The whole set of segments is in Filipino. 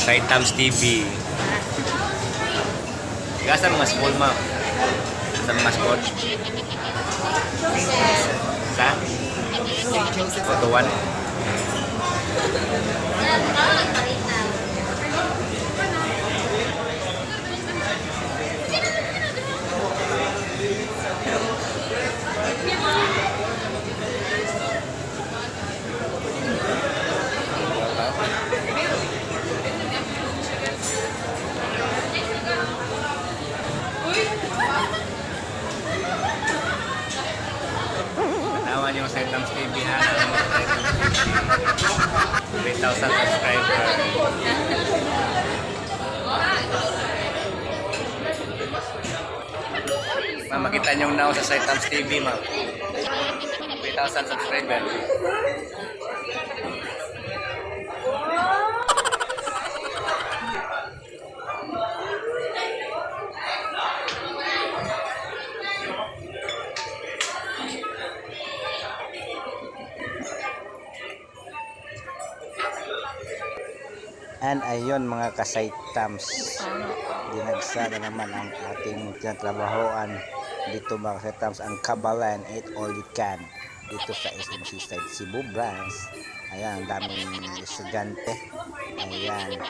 Side Tams TV. Gasa mga small ma'am. Sa mga small. Sa? Photo 1. Tama yung Side Tams TV ha. 3,000 subscribers. Ma'am, makita niyo now sa Side Tams TV, ma'am. 3,000 subscribers. And ayun mga kasaitams, dinagsa na naman ang ating tinatrabahoan dito mga kasaitams, ang Kabalan Eat All You Can dito sa SMC side Cebu branch. Ayan, ang daming estudyante. Ayan.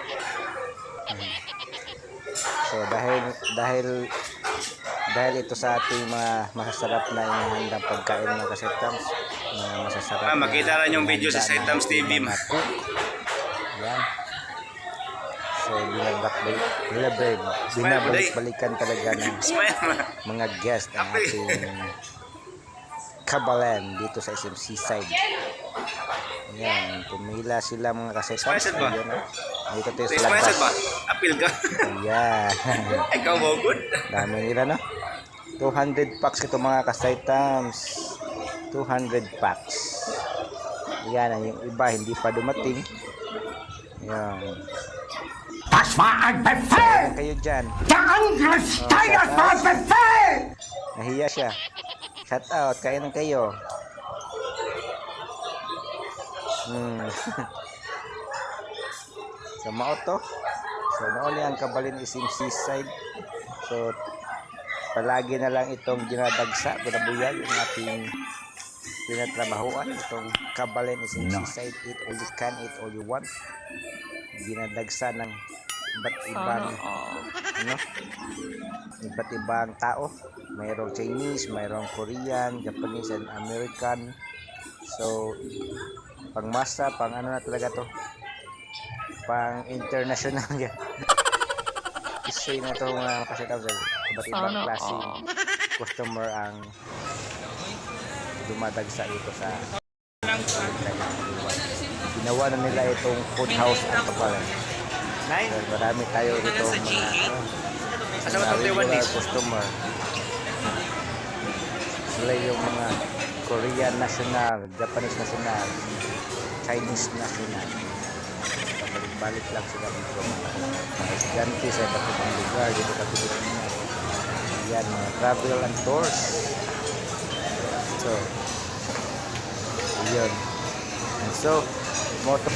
So dahil dahil dahil ito sa ating mga masasarap na inihandang pagkain mga kasaitams, mga masasarap Ah, makita na rin yung video sa inihanda Side Tams ng TV. Ayan. So, binabalik, binabalik, binabalik-balikan talaga ng mga guest ang ating kabalan dito sa SMC side. Ayan, pumila sila mga ba? Ayan, ah. Dito tayo Sa sponsored ba? labas. Appeal ka? Ayan. Ikaw mo good? Dami nila, no? 200 packs ito mga kasaitams. 200 packs. Yan, ang yung iba hindi pa dumating. Yan. Das war ein Befehl! Ayan kayo dyan. Der Angriff Steiners war ein Befehl! Nahiya siya. Shout out, kain ng kayo. Hmm. so, mao to. So, mauli ang kabalin isim seaside. So, palagi na lang itong dinadagsa, binabuyag yung ating tinatrabahuan. Itong kabalin isim seaside. Eat all you can, eat all you want. Dinadagsa ng iba't ibang ano, iba't ibang tao. Mayroong Chinese, mayroong Korean, Japanese, and American. So, pang masa, pang ano na talaga to. Pang international yan. Kasi na to mga kasitaw sa iba't ibang klase customer ang dumadagsa ito sa ginawa na nila itong food house at kapalan. Nine? Marami tayo dito mga ano, Asa itong dish? customer. Sila yung mga Korean national, Japanese national, Chinese national. Balik-balik lang sila dito. Mga estudyante sa iba't ibang lugar dito sa Pilipinas. Yan, mga travel and tours. So, yun. And so, moto,